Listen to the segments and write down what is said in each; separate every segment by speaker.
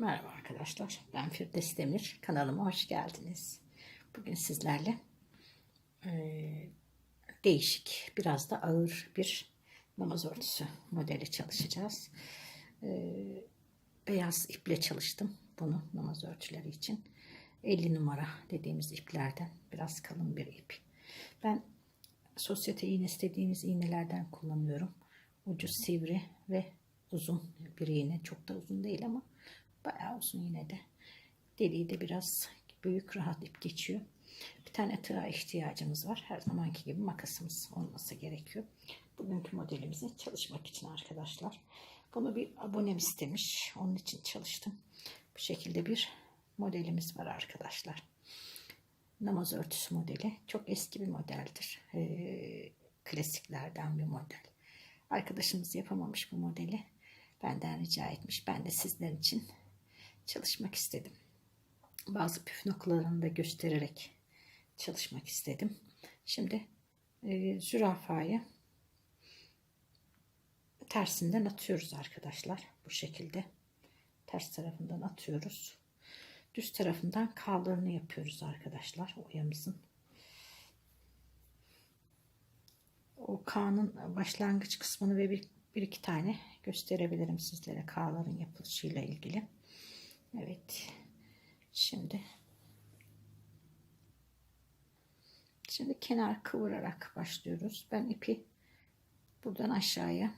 Speaker 1: Merhaba arkadaşlar. Ben Firdevs Demir. Kanalıma hoş geldiniz. Bugün sizlerle eee, değişik, biraz da ağır bir namaz örtüsü modeli çalışacağız. Eee, beyaz iple çalıştım bunu namaz örtüleri için. 50 numara dediğimiz iplerden biraz kalın bir ip. Ben sosyete iğnesi dediğimiz iğnelerden kullanıyorum. Ucu sivri ve uzun bir iğne. Çok da uzun değil ama bayağı uzun yine de. Deliği de biraz büyük rahat ip geçiyor. Bir tane tığa ihtiyacımız var. Her zamanki gibi makasımız olması gerekiyor. Bugünkü modelimizi çalışmak için arkadaşlar. Bunu bir abonem istemiş. Onun için çalıştım. Bu şekilde bir modelimiz var arkadaşlar. Namaz örtüsü modeli. Çok eski bir modeldir. Ee, klasiklerden bir model. Arkadaşımız yapamamış bu modeli. Benden rica etmiş. Ben de sizler için çalışmak istedim. Bazı püf noktalarını da göstererek çalışmak istedim. Şimdi e, zürafayı tersinden atıyoruz arkadaşlar. Bu şekilde. Ters tarafından atıyoruz. Düz tarafından kaldırını yapıyoruz arkadaşlar. Oyamızın. O K'nın başlangıç kısmını ve bir, bir iki tane gösterebilirim sizlere K'ların yapılışıyla ilgili. Evet. Şimdi Şimdi kenar kıvırarak başlıyoruz. Ben ipi buradan aşağıya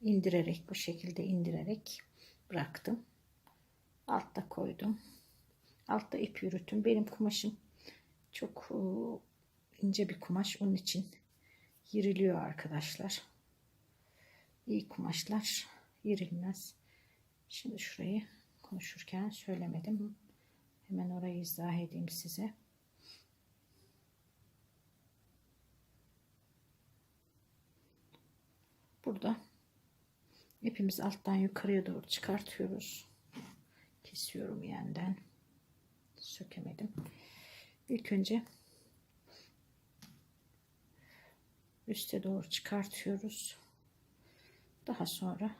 Speaker 1: indirerek bu şekilde indirerek bıraktım. Altta koydum. Altta ip yürüttüm. Benim kumaşım çok e, ince bir kumaş. Onun için yiriliyor arkadaşlar. İyi kumaşlar yirilmez. Şimdi şurayı konuşurken söylemedim. Hemen orayı izah edeyim size. Burada ipimizi alttan yukarıya doğru çıkartıyoruz. Kesiyorum yeniden. Sökemedim. İlk önce üste doğru çıkartıyoruz. Daha sonra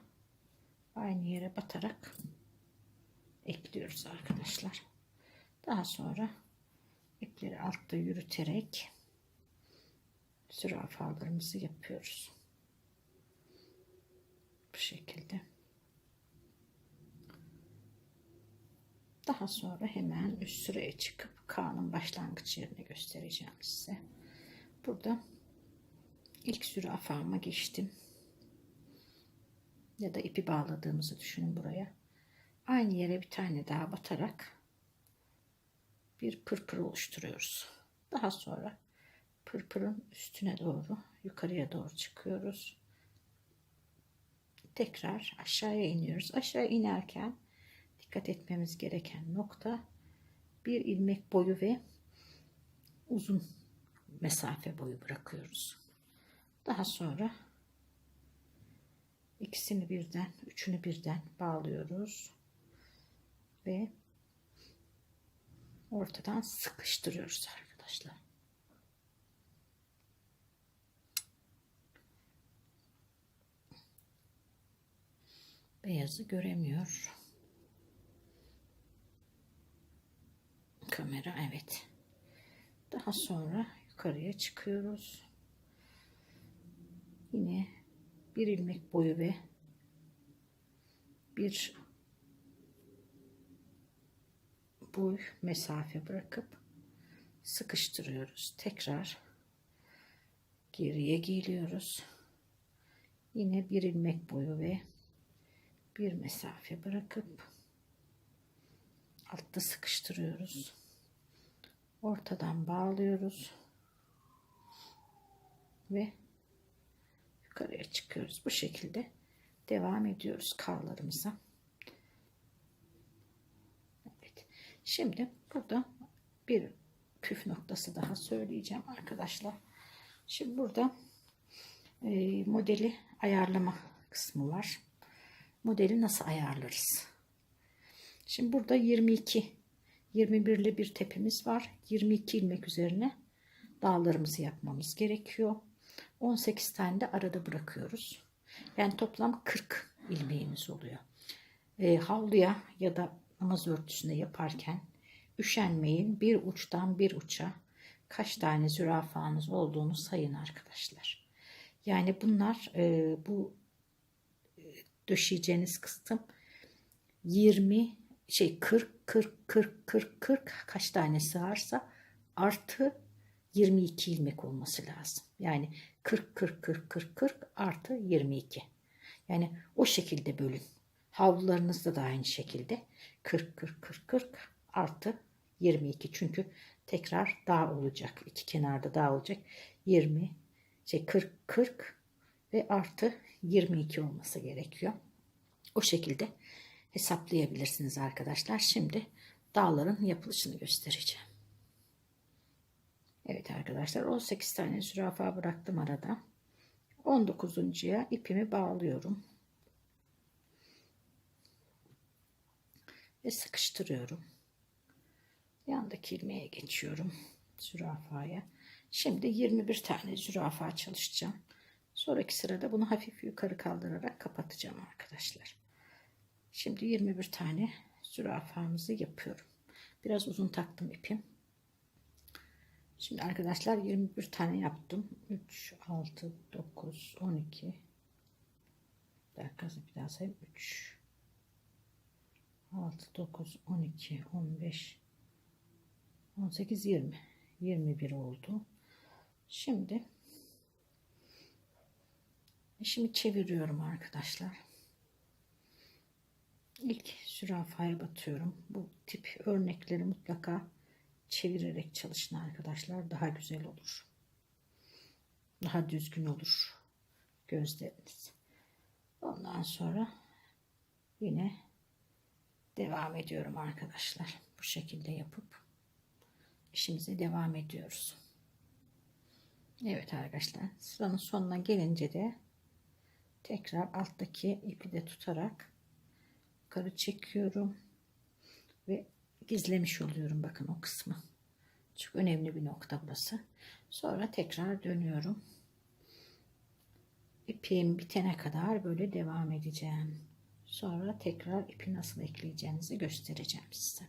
Speaker 1: aynı yere batarak ekliyoruz arkadaşlar. Daha sonra ipleri altta yürüterek zürafalarımızı yapıyoruz. Bu şekilde. Daha sonra hemen üst sıraya çıkıp K'nın başlangıç yerini göstereceğim size. Burada ilk zürafama geçtim. Ya da ipi bağladığımızı düşünün buraya. Aynı yere bir tane daha batarak bir pırpır oluşturuyoruz. Daha sonra pırpırın üstüne doğru yukarıya doğru çıkıyoruz. Tekrar aşağıya iniyoruz. Aşağı inerken dikkat etmemiz gereken nokta bir ilmek boyu ve uzun mesafe boyu bırakıyoruz. Daha sonra ikisini birden, üçünü birden bağlıyoruz ve ortadan sıkıştırıyoruz arkadaşlar. Beyazı göremiyor. Kamera evet. Daha sonra yukarıya çıkıyoruz. Yine bir ilmek boyu ve bir boy mesafe bırakıp sıkıştırıyoruz. Tekrar geriye geliyoruz. Yine bir ilmek boyu ve bir mesafe bırakıp altta sıkıştırıyoruz. Ortadan bağlıyoruz. Ve yukarıya çıkıyoruz. Bu şekilde devam ediyoruz karlarımıza. Evet. Şimdi burada bir püf noktası daha söyleyeceğim arkadaşlar. Şimdi burada e, modeli ayarlama kısmı var. Modeli nasıl ayarlarız? Şimdi burada 22 21'li bir tepemiz var. 22 ilmek üzerine dağlarımızı yapmamız gerekiyor. 18 tane de arada bırakıyoruz. Yani toplam 40 ilmeğimiz oluyor. e, havluya ya da namaz örtüsüne yaparken üşenmeyin. Bir uçtan bir uça kaç tane zürafanız olduğunu sayın arkadaşlar. Yani bunlar e, bu e, döşeyeceğiniz kısım 20 şey 40 40 40 40 40 kaç tane sığarsa artı 22 ilmek olması lazım. Yani 40 40 40 40 40 artı 22. Yani o şekilde bölün. Havlularınızda da aynı şekilde 40 40 40 40 artı 22. Çünkü tekrar daha olacak. İki kenarda daha olacak. 20 şey 40 40 ve artı 22 olması gerekiyor. O şekilde hesaplayabilirsiniz arkadaşlar. Şimdi dağların yapılışını göstereceğim. Evet arkadaşlar 18 tane zürafa bıraktım arada. 19.ya ipimi bağlıyorum. Ve sıkıştırıyorum. Yandaki ilmeğe geçiyorum. Zürafaya. Şimdi 21 tane zürafa çalışacağım. Sonraki sırada bunu hafif yukarı kaldırarak kapatacağım arkadaşlar. Şimdi 21 tane zürafamızı yapıyorum. Biraz uzun taktım ipim. Şimdi arkadaşlar 21 tane yaptım. 3, 6, 9, 12. Bir dakika bir daha sayayım. 3, 6, 9, 12, 15, 18, 20. 21 oldu. Şimdi işimi çeviriyorum arkadaşlar. İlk zürafaya batıyorum. Bu tip örnekleri mutlaka çevirerek çalışın arkadaşlar. Daha güzel olur. Daha düzgün olur gözleriniz. Ondan sonra yine devam ediyorum arkadaşlar. Bu şekilde yapıp işimize devam ediyoruz. Evet arkadaşlar sıranın sonuna gelince de tekrar alttaki ipi de tutarak yukarı çekiyorum ve gizlemiş oluyorum bakın o kısmı. Çok önemli bir nokta burası. Sonra tekrar dönüyorum. İpim bitene kadar böyle devam edeceğim. Sonra tekrar ipi nasıl ekleyeceğinizi göstereceğim size.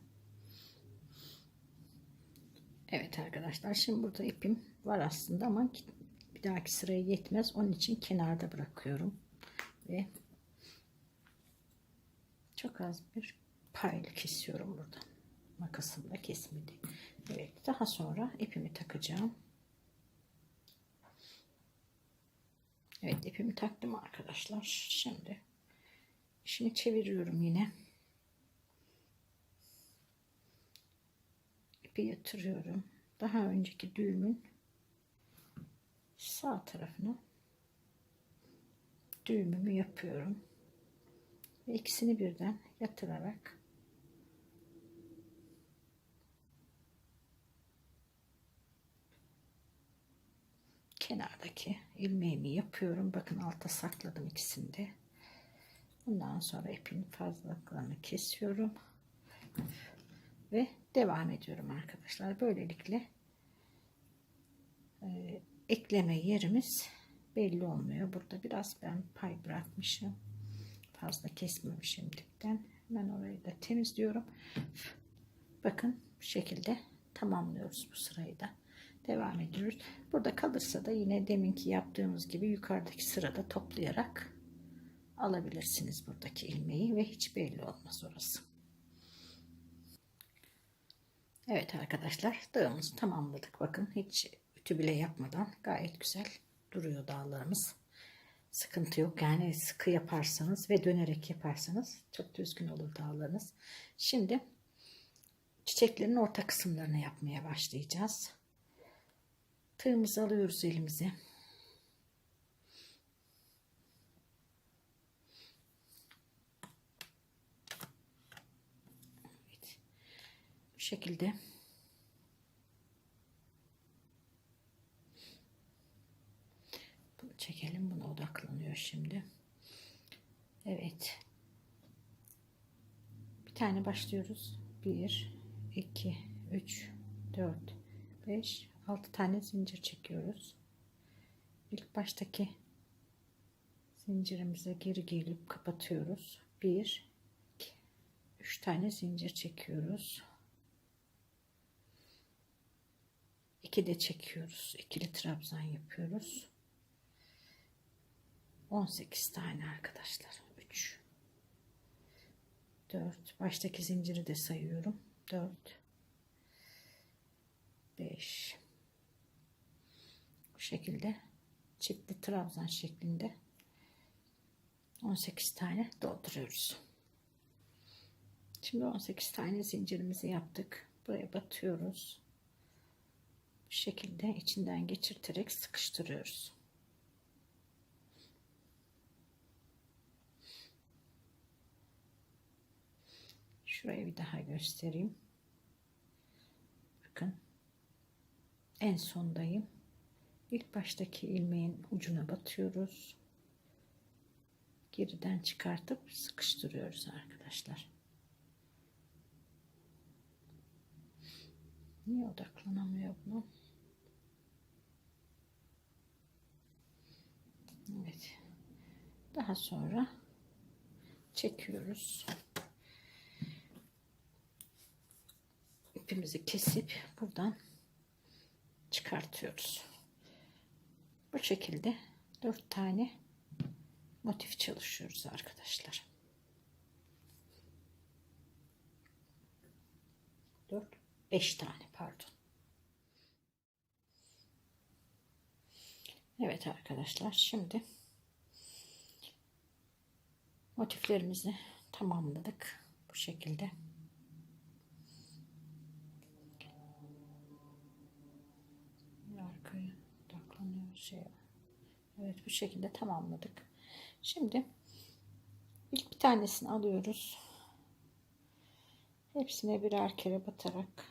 Speaker 1: Evet arkadaşlar şimdi burada ipim var aslında ama bir dahaki sıraya yetmez. Onun için kenarda bırakıyorum. Ve çok az bir paylı kesiyorum burada makasımla kesmedi. Evet daha sonra ipimi takacağım. Evet ipimi taktım arkadaşlar. Şimdi işimi çeviriyorum yine. İpi yatırıyorum. Daha önceki düğümün sağ tarafına düğümümü yapıyorum. Ve ikisini birden yatırarak kenardaki ilmeğimi yapıyorum. Bakın alta sakladım ikisini de. Bundan sonra ipin fazlalıklarını kesiyorum. Ve devam ediyorum arkadaşlar. Böylelikle e, ekleme yerimiz belli olmuyor. Burada biraz ben pay bırakmışım. Fazla kesmemişim dipten. Hemen orayı da temizliyorum. Bakın bu şekilde tamamlıyoruz bu sırayı da devam ediyoruz. Burada kalırsa da yine deminki yaptığımız gibi yukarıdaki sırada toplayarak alabilirsiniz buradaki ilmeği ve hiç belli olmaz orası. Evet arkadaşlar dağımızı tamamladık. Bakın hiç ütü bile yapmadan gayet güzel duruyor dağlarımız. Sıkıntı yok. Yani sıkı yaparsanız ve dönerek yaparsanız çok düzgün olur dağlarınız. Şimdi çiçeklerin orta kısımlarını yapmaya başlayacağız. Tığımızı alıyoruz elimize. Şekilde bunu çekelim. Buna odaklanıyor şimdi. Evet. Bir tane başlıyoruz. 1 2 3 4 5 6 tane zincir çekiyoruz. İlk baştaki zincirimize geri gelip kapatıyoruz. 1 3 tane zincir çekiyoruz. 2 de çekiyoruz. İkili trabzan yapıyoruz. 18 tane arkadaşlar. 3 4 baştaki zinciri de sayıyorum. 4 5 bu şekilde çiftli trabzan şeklinde 18 tane dolduruyoruz. Şimdi 18 tane zincirimizi yaptık. Buraya batıyoruz. Şekilde içinden geçirterek sıkıştırıyoruz. Şurayı bir daha göstereyim. Bakın. En sondayım. İlk baştaki ilmeğin ucuna batıyoruz. Geriden çıkartıp sıkıştırıyoruz arkadaşlar. Niye odaklanamıyor bunu? Evet. Daha sonra çekiyoruz. ipimizi kesip buradan çıkartıyoruz. Bu şekilde dört tane motif çalışıyoruz arkadaşlar. Dört, beş tane pardon. Evet arkadaşlar şimdi motiflerimizi tamamladık bu şekilde. şey. Evet bu şekilde tamamladık. Şimdi ilk bir tanesini alıyoruz. Hepsine birer kere batarak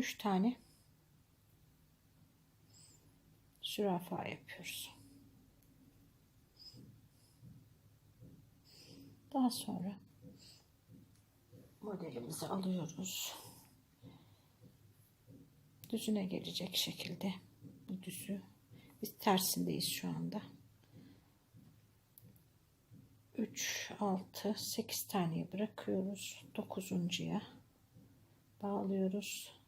Speaker 1: üç tane zürafa yapıyoruz. Daha sonra modelimizi alıyoruz. Düzüne gelecek şekilde bu düzü biz tersindeyiz şu anda. 3 6 8 taneye bırakıyoruz. 9.ya bağlıyoruz.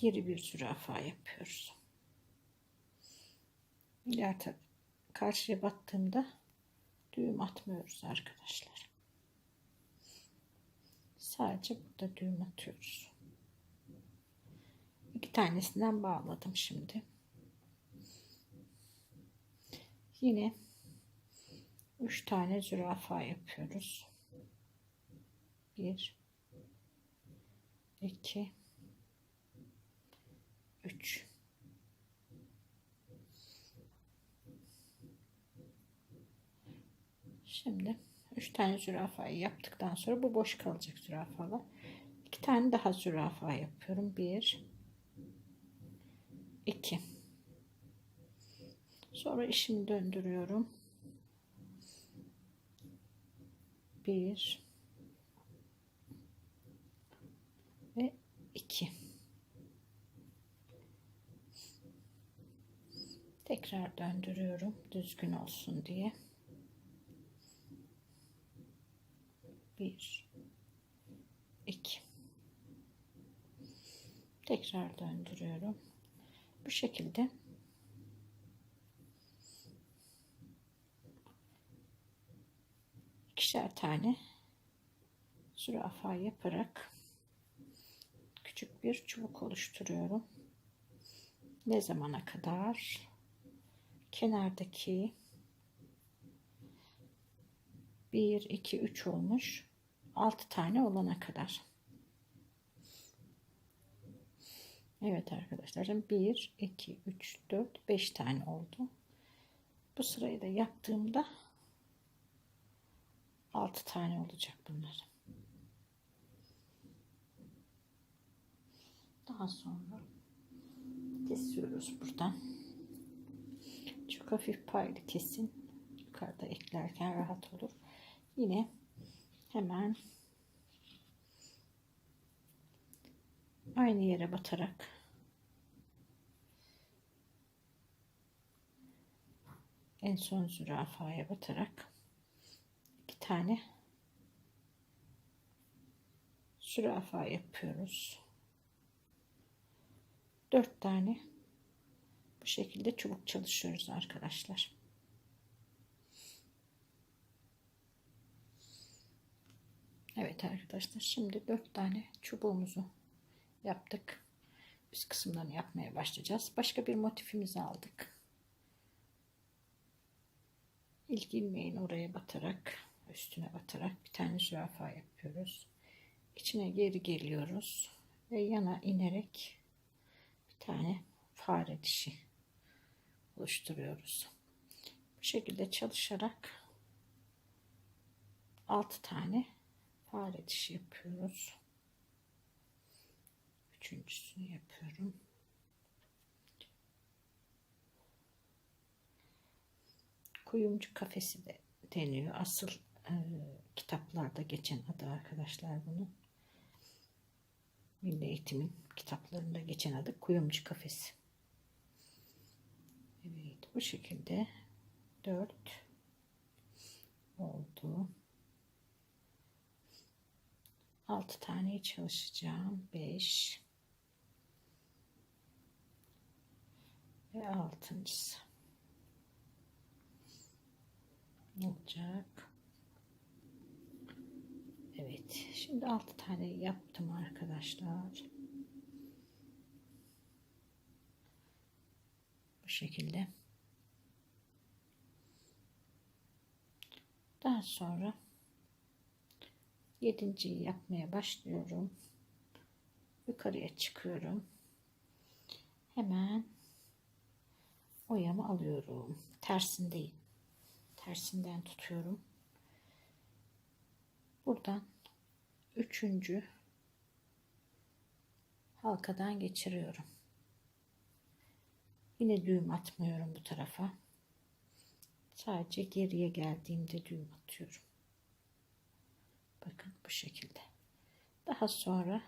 Speaker 1: Geri bir zürafa yapıyoruz. İleride karşıya battığımda düğüm atmıyoruz arkadaşlar. Sadece burada düğüm atıyoruz. İki tanesinden bağladım şimdi. Yine üç tane zürafa yapıyoruz. Bir, iki, üç. Şimdi 3 tane zürafayı yaptıktan sonra bu boş kalacak zürafalar. 2 tane daha zürafa yapıyorum. 1 2 Sonra işimi döndürüyorum. 1 ve 2 Tekrar döndürüyorum düzgün olsun diye. 1 2 tekrar döndürüyorum. Bu şekilde. İkişer tane zürafa yaparak küçük bir çubuk oluşturuyorum. Ne zamana kadar kenardaki 1 2 3 olmuş 6 tane olana kadar. Evet arkadaşlar 1 2 3 4 5 tane oldu. Bu sırayı da yaptığımda 6 tane olacak bunlar. Daha sonra kesiyoruz buradan. Çok hafif paylı kesin. Yukarıda eklerken rahat olur. Yine hemen aynı yere batarak en son zürafaya batarak iki tane zürafa yapıyoruz. Dört tane bu şekilde çubuk çalışıyoruz arkadaşlar. Evet arkadaşlar şimdi dört tane çubuğumuzu yaptık. Biz kısımlarını yapmaya başlayacağız. Başka bir motifimizi aldık. İlk ilmeğin oraya batarak üstüne batarak bir tane zürafa yapıyoruz. İçine geri geliyoruz ve yana inerek bir tane fare dişi oluşturuyoruz. Bu şekilde çalışarak 6 tane fare dişi yapıyoruz. Üçüncüsünü yapıyorum. Kuyumcu kafesi de deniyor. Asıl e, kitaplarda geçen adı arkadaşlar bunu. Milli Eğitim'in kitaplarında geçen adı kuyumcu kafesi. Bu şekilde 4 oldu. 6 tane çalışacağım. 5 ve altıncısı olacak. Evet. Şimdi 6 tane yaptım arkadaşlar. Bu şekilde. Daha sonra yedinciyi yapmaya başlıyorum. Yukarıya çıkıyorum. Hemen oyamı alıyorum. Tersindeyim. Tersinden tutuyorum. Buradan üçüncü halkadan geçiriyorum. Yine düğüm atmıyorum bu tarafa. Sadece geriye geldiğimde düğüm atıyorum. Bakın bu şekilde. Daha sonra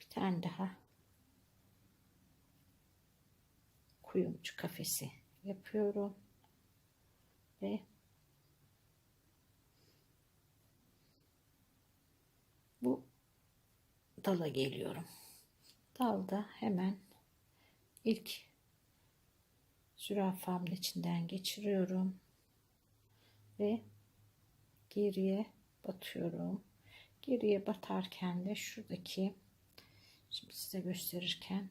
Speaker 1: bir tane daha kuyumcu kafesi yapıyorum ve bu dala geliyorum. Dalda hemen ilk zürafamın içinden geçiriyorum ve geriye batıyorum. Geriye batarken de şuradaki şimdi size gösterirken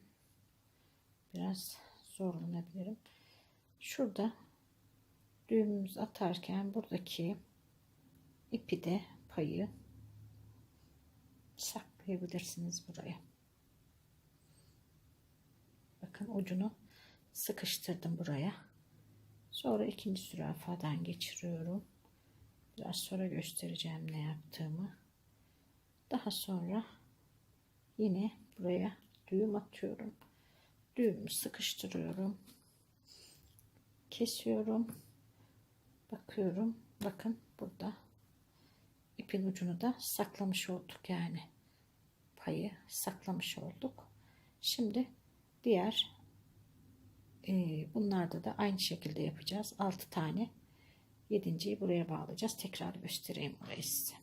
Speaker 1: biraz zorlanabilirim. Şurada düğümümüzü atarken buradaki ipi de payı saklayabilirsiniz buraya. Bakın ucunu sıkıştırdım buraya. Sonra ikinci zürafadan geçiriyorum. Biraz sonra göstereceğim ne yaptığımı. Daha sonra yine buraya düğüm atıyorum. Düğümü sıkıştırıyorum. Kesiyorum. Bakıyorum. Bakın burada ipin ucunu da saklamış olduk yani. Payı saklamış olduk. Şimdi diğer e, bunlarda da aynı şekilde yapacağız. 6 tane Yedinciyi buraya bağlayacağız. Tekrar göstereyim burayı size.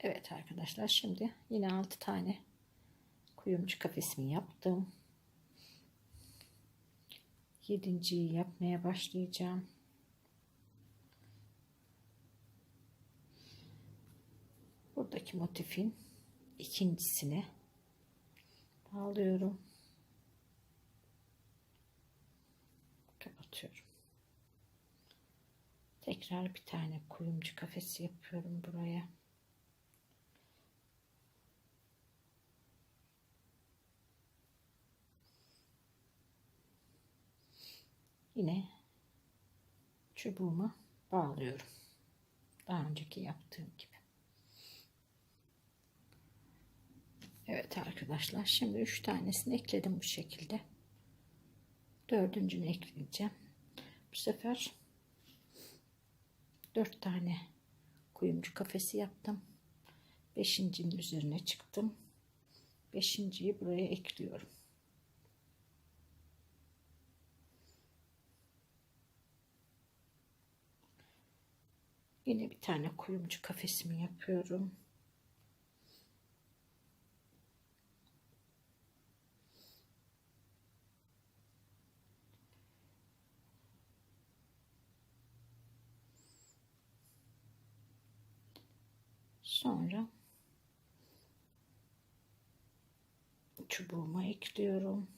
Speaker 1: Evet arkadaşlar şimdi yine 6 tane kuyumcu kafesimi yaptım. Yedinciyi yapmaya başlayacağım. Buradaki motifin ikincisine bağlıyorum. kapatıyorum. Tekrar bir tane kuyumcu kafesi yapıyorum buraya. Yine çubuğumu bağlıyorum. Daha önceki yaptığım gibi. Evet arkadaşlar şimdi üç tanesini ekledim bu şekilde. Dördüncünü ekleyeceğim. Bu sefer dört tane kuyumcu kafesi yaptım. Beşincinin üzerine çıktım. Beşinciyi buraya ekliyorum. Yine bir tane kuyumcu kafesimi yapıyorum. Sonra çubuğuma ekliyorum.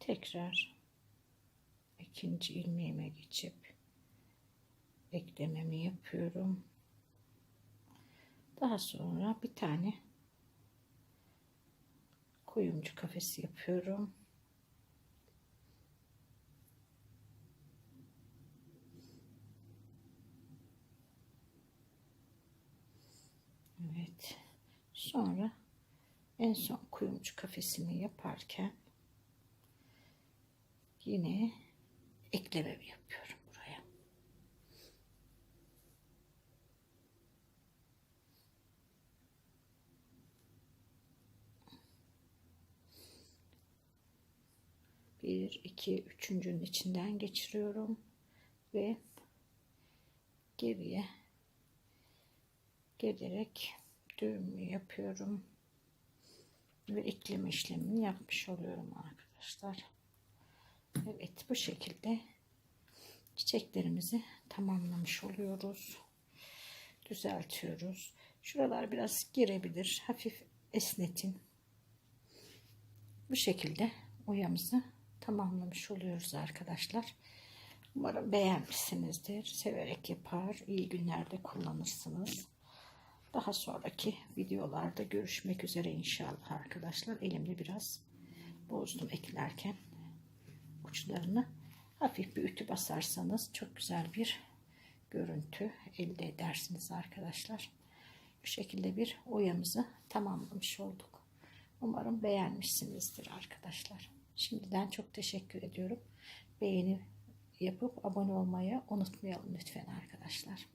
Speaker 1: Tekrar ikinci ilmeğime geçip eklememi yapıyorum. Daha sonra bir tane kuyumcu kafesi yapıyorum. Evet. Sonra en son kuyumcu kafesimi yaparken yine eklememi yapıyorum buraya. Bir, iki, üçüncünün içinden geçiriyorum ve geriye gelerek düğümü yapıyorum ve ekleme işlemini yapmış oluyorum arkadaşlar. Evet bu şekilde çiçeklerimizi tamamlamış oluyoruz. Düzeltiyoruz. Şuralar biraz girebilir. Hafif esnetin. Bu şekilde oyamızı tamamlamış oluyoruz arkadaşlar. Umarım beğenmişsinizdir. Severek yapar. iyi günlerde kullanırsınız. Daha sonraki videolarda görüşmek üzere inşallah arkadaşlar. Elimde biraz bozdum eklerken uçlarını hafif bir ütü basarsanız çok güzel bir görüntü elde edersiniz arkadaşlar. Bu şekilde bir oyamızı tamamlamış olduk. Umarım beğenmişsinizdir arkadaşlar. Şimdiden çok teşekkür ediyorum. Beğeni yapıp abone olmayı unutmayalım lütfen arkadaşlar.